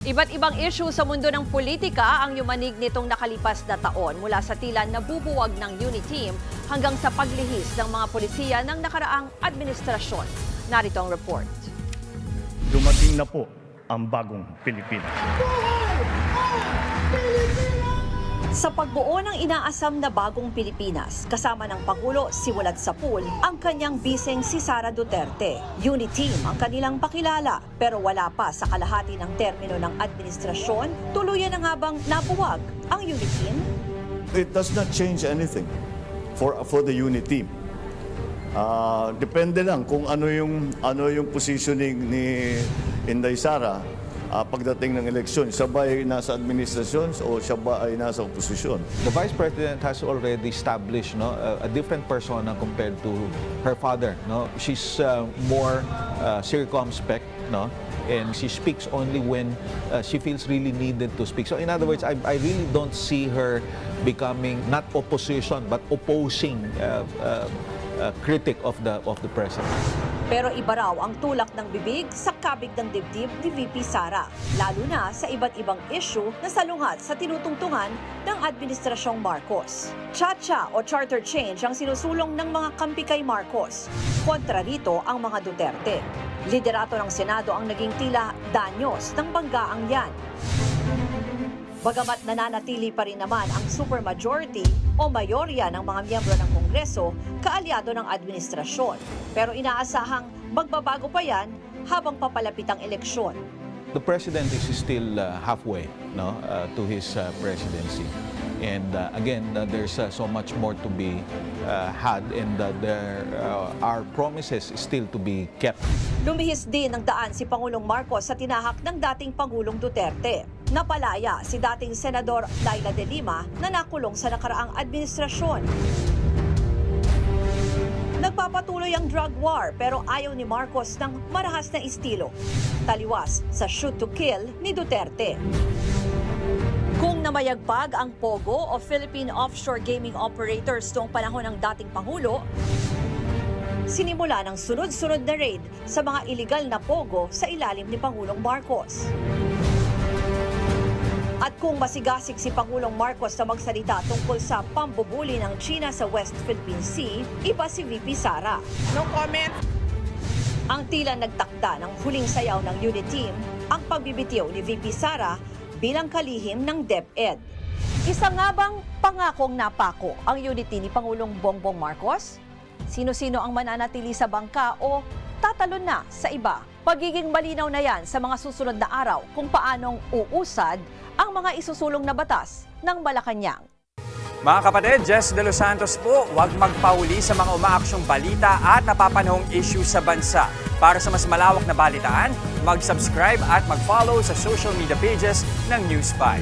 Iba't ibang issue sa mundo ng politika ang yumanig nitong nakalipas na taon mula sa tila nabubuwag ng Uniteam hanggang sa paglihis ng mga polisiya ng nakaraang administrasyon. Narito ang report. Dumating na po ang bagong Pilipinas. Sa pagbuo ng inaasam na bagong Pilipinas, kasama ng Pangulo simulat sa pool ang kanyang biseng si Sara Duterte. Uniteam ang kanilang pakilala pero wala pa sa kalahati ng termino ng administrasyon, tuluyan na nga nabuwag ang Uniteam? It does not change anything for for the unit team. Ah, depende lang kung ano yung ano yung positioning ni Inday Sara ah, pagdating ng eleksyon. Siya ba ay nasa administrasyon o siya ba ay nasa oposisyon? The Vice President has already established no, a, a different persona compared to her father. No? She's uh, more uh, circumspect, no? and she speaks only when uh, she feels really needed to speak. So in other words, I, I really don't see her becoming not opposition but opposing uh, uh, uh, critic of the of the president. Pero iba raw ang tulak ng bibig sa kabig ng dibdib ni VP Sara, lalo na sa iba't ibang issue na salungat sa tinutungtungan ng Administrasyong Marcos. Chacha o charter change ang sinusulong ng mga kampi kay Marcos. Kontra rito ang mga Duterte. Liderato ng Senado ang naging tila danyos ng banggaang yan. Bagamat nananatili pa rin naman ang supermajority o mayorya ng mga miyembro ng Kongreso, kaalyado ng administrasyon. Pero inaasahang magbabago pa yan habang papalapit ang eleksyon. The president is still uh, halfway no, uh, to his uh, presidency. And uh, again, uh, there's uh, so much more to be uh, had and uh, there uh, are promises still to be kept. Lumihis din ng daan si Pangulong Marcos sa tinahak ng dating Pangulong Duterte. Napalaya si dating Senador Laila de Lima na nakulong sa nakaraang administrasyon. Nagpapatuloy ang drug war pero ayaw ni Marcos ng marahas na estilo. Taliwas sa shoot to kill ni Duterte. Kung namayagpag ang POGO o Philippine Offshore Gaming Operators noong panahon ng dating Pangulo, sinimula ng sunod-sunod na raid sa mga iligal na pogo sa ilalim ni Pangulong Marcos. At kung masigasig si Pangulong Marcos na magsalita tungkol sa pambubuli ng China sa West Philippine Sea, iba si VP Sara. No comment. Ang tila nagtakda ng huling sayaw ng unit team, ang pagbibitiw ni VP Sara bilang kalihim ng DepEd. Isa nga bang pangakong napako ang unity ni Pangulong Bongbong Marcos? Sino-sino ang mananatili sa bangka o tatalon na sa iba? Pagiging malinaw na yan sa mga susunod na araw kung paanong uusad ang mga isusulong na batas ng Malacanang. Mga kapatid, Jess De Los Santos po, huwag magpahuli sa mga umaaksyong balita at napapanahong issue sa bansa. Para sa mas malawak na balitaan, mag-subscribe at mag-follow sa social media pages ng News 5.